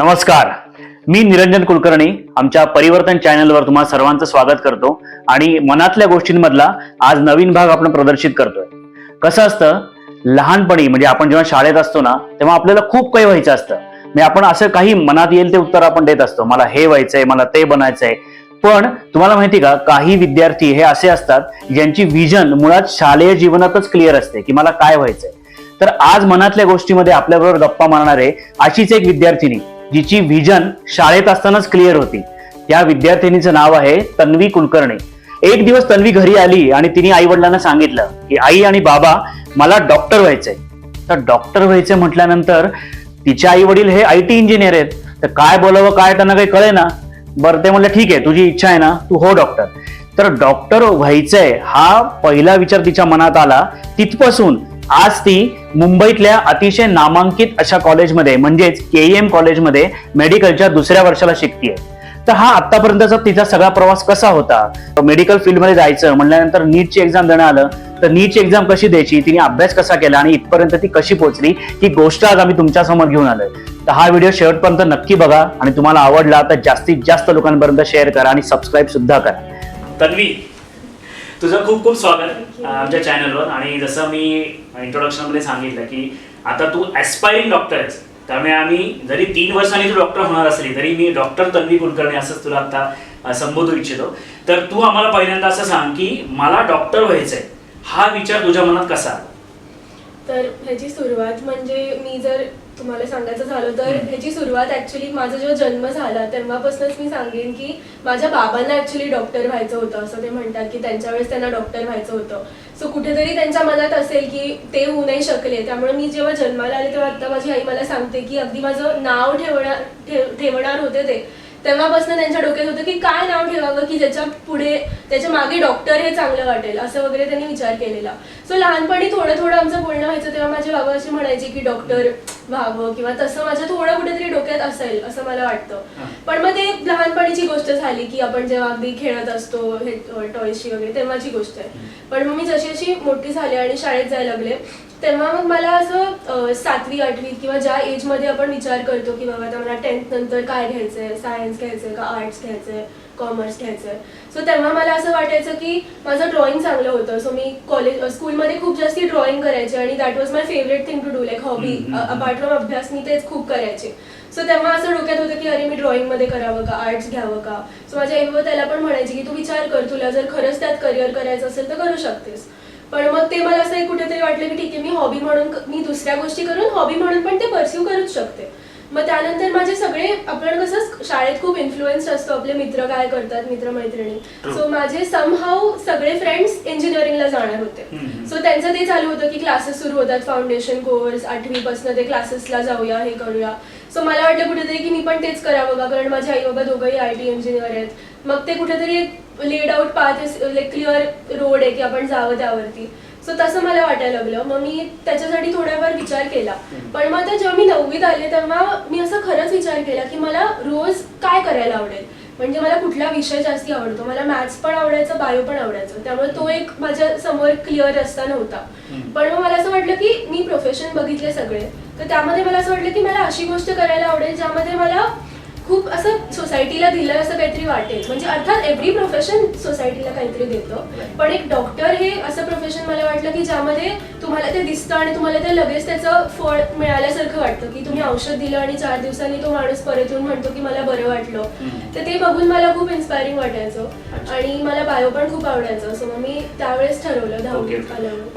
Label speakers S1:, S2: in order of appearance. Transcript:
S1: नमस्कार. मी निरंजन कुलकर्णी आमच्या परिवर्तन चॅनलवर तुम्हा सर्वांचं स्वागत करतो आणि मनातल्या गोष्टींमधला आज नवीन भाग आपण प्रदर्शित करतोय. कसं असतं लहानपणी म्हणजे आपण जेव्हा शाळेत असतो ना तेव्हा आपल्याला खूप काही व्हायचं असतं. म्हणजे आपण असं काही मनात येईल ते उत्तर आपण देत असतो. मला हे व्हायचंय मला ते बनायचंय. पण तुम्हाला माहिती का काही विद्यार्थी हे असे असतात ज्यांची विजन मुळात शालेय जीवनातच क्लिअर असते की मला काय व्हायचंय. तर आज मनातल्या गोष्टीमध्ये आपल्याबरोबर गप्पा मारणारे अशीच एक विद्यार्थिनी जिची व्हिजन शाळेत असतानाच क्लिअर होती. त्या विद्यार्थिनीचं नाव आहे तन्वी कुलकर्णी. एक दिवस तन्वी घरी आली आणि तिने आई वडिलांना सांगितलं की आई आणि बाबा मला डॉक्टर व्हायचंय. तर डॉक्टर व्हायचं म्हटल्यानंतर तिचे आई वडील हे आय टी इंजिनियर आहेत तर काय बोलावं काय त्यांना काही कळे ना बरं ते म्हणलं ठीक आहे तुझी इच्छा आहे ना तू हो डॉक्टर. तर डॉक्टर व्हायचंय हा पहिला विचार तिच्या मनात आला. तिथपासून आज ती मुंबईतल्या अतिशय नामांकित अशा कॉलेजमध्ये म्हणजेच के एम कॉलेजमध्ये मेडिकलच्या दुसऱ्या वर्षाला शिकतीये. तर हा आतापर्यंतचा तिचा सगळा प्रवास कसा होता? मेडिकल फील्डमध्ये जायचं म्हणल्यानंतर नीटची एक्झाम देणं आलं तर नीटची एक्झाम कशी द्यायची तिने अभ्यास कसा केला आणि इथपर्यंत ती कशी पोहोचली ही गोष्ट आज आम्ही तुमच्यासमोर घेऊन आलोय. तर हा व्हिडिओ शेवटपर्यंत नक्की बघा आणि तुम्हाला आवडला तर जास्तीत जास्त लोकांपर्यंत शेअर करा आणि सबस्क्राईब सुद्धा करा. तन्वी तुझं खूप खूप स्वागत आमच्या चॅनलवर आणि जसं मी इंट्रोडक्शनमध्ये सांगितलं की आता तू ॲस्पायरिंग डॉक्टर आहेस. त्यामुळे आम्ही जरी तीन वर्षांनी तू डॉक्टर होणार असली तरी मी डॉक्टर तन्वी कुलकर्णी असंच तुला आता संबोधू इच्छितो. तर तू आम्हाला पहिल्यांदा असं सांग की मला डॉक्टर व्हायचंय. हा विचार तुझ्या मनात कसा आला?
S2: तर ह्याची सुरुवात म्हणजे मी जर तुम्हाला सांगायचं झालं तर. ह्याची सुरुवात ऍक्च्युली माझा जेव्हा जन्म झाला तेव्हापासूनच मी सांगेन की माझ्या बाबांना ऍक्च्युली डॉक्टर व्हायचं होतं. असं ते म्हणतात की त्यांच्या वेळेस त्यांना डॉक्टर व्हायचं होतं. सो कुठेतरी त्यांच्या मनात असेल की ते होऊ नाही शकले. त्यामुळे मी जेव्हा जन्माला आले तेव्हा आता माझी आई मला सांगते की अगदी माझं नाव ठेवणार ठेव- ठेवणार होते ते. तेव्हापासून त्यांच्या डोक्यात होतं की काय नाव ठेवावं की ज्याच्या पुढे त्याच्यामागे डॉक्टर हे चांगलं वाटेल असं वगैरे त्यांनी विचार केलेला. सो लहानपणी थोडं थोडं आमचं बोलणं व्हायचं तेव्हा माझे बाबा असे म्हणायचे की डॉक्टर व्हावं किंवा तसं माझ्या थोडं कुठेतरी डोक्यात असेल असं मला वाटतं. पण मग ते लहानपणीची गोष्ट झाली की आपण जेव्हा अगदी खेळत असतो हे टॉयशी वगैरे तेव्हाची गोष्ट आहे. पण मग मी जशी जशी मोठी झाली आणि शाळेत जायला लागले तेव्हा मग मला असं सातवी आठवी किंवा ज्या एजमध्ये आपण विचार करतो की बाबा आता मला टेन्थ नंतर काय घ्यायचंय? सायन्स घ्यायचंय का आर्ट्स घ्यायचंय? कॉमर्स घ्यायचंय? सो तेव्हा मला असं वाटायचं की माझं ड्रॉइंग चांगलं होतं. सो मी कॉलेज स्कूलमध्ये खूप जास्ती ड्रॉइंग करायचे आणि that was my favourite thing to do like hobby. Apart from अभ्यास मी तेच खूप करायचे. सो तेव्हा असं डोक्यात होतं की अरे मी ड्रॉइंगमध्ये करावं का? आर्ट्स घ्यावं का? सो माझ्या आई बाबा त्याला पण म्हणायचे की तू विचार कर तुला जर खरंच त्यात करिअर करायचं असेल तर करू शकतेस. पण मग ते मला असं कुठेतरी वाटलं की ठीक आहे मी हॉबी म्हणून मी दुसऱ्या गोष्टी करून हॉबी म्हणून पण ते परस्यू करूच शकते. मग त्यानंतर माझे सगळे आपण कसं शाळेत खूप इन्फ्लुएन्स असतो. आपले मित्र काय करतात मित्र मैत्रिणी
S1: True.
S2: सो माझे समहाऊ सगळे फ्रेंड्स इंजिनिअरिंगला जाणार होते. सो त्यांचं ते चालू होतं की क्लासेस सुरू होतात फाउंडेशन कोर्स आठवीपासून ते क्लासेसला जाऊया हे करूया. सो मला वाटलं कुठेतरी की मी पण तेच करावं का कारण माझे आई बाबा दोघंही आय टी इंजिनियर आहेत. मग ते कुठेतरी laid out path like clear road आहे की आपण जावं त्यावरती. सो तसं मला वाटायला लागलं. मग मी त्याच्यासाठी थोड्याफार विचार केला. पण मग आता जेव्हा मी नववीत आले तेव्हा मी असं खरंच विचार केला की मला रोज काय करायला आवडेल? म्हणजे मला कुठला विषय जास्ती आवडतो? मला मॅथ्स पण आवडायचं बायो पण आवडायचं. त्यामुळे तो एक माझ्यासमोर क्लिअर रस्ता नव्हता. पण मग मला असं वाटलं की मी प्रोफेशन बघितले सगळे. तर त्यामध्ये मला असं वाटलं की मला अशी गोष्ट करायला आवडेल ज्यामध्ये मला खूप असं सोसायटीला दिलं असं काहीतरी वाटेल म्हणजे अर्थात एव्हरी प्रोफेशन सोसायटीला काहीतरी देतं पण एक डॉक्टर हे असं प्रोफेशन मला वाटलं की ज्यामध्ये तुम्हाला ते दिसतं आणि तुम्हाला ते लगेच त्याचं फळ मिळाल्यासारखं वाटतं की तुम्ही औषध दिलं आणि चार दिवसांनी तो माणूस परत येऊन म्हणतो की मला बरं वाटलं. तर ते बघून मला खूप इन्स्पायरिंग वाटायचं. आणि मला बायो पण खूप आवडायचं सो मग मी त्यावेळेस ठरवलं. आल्यावर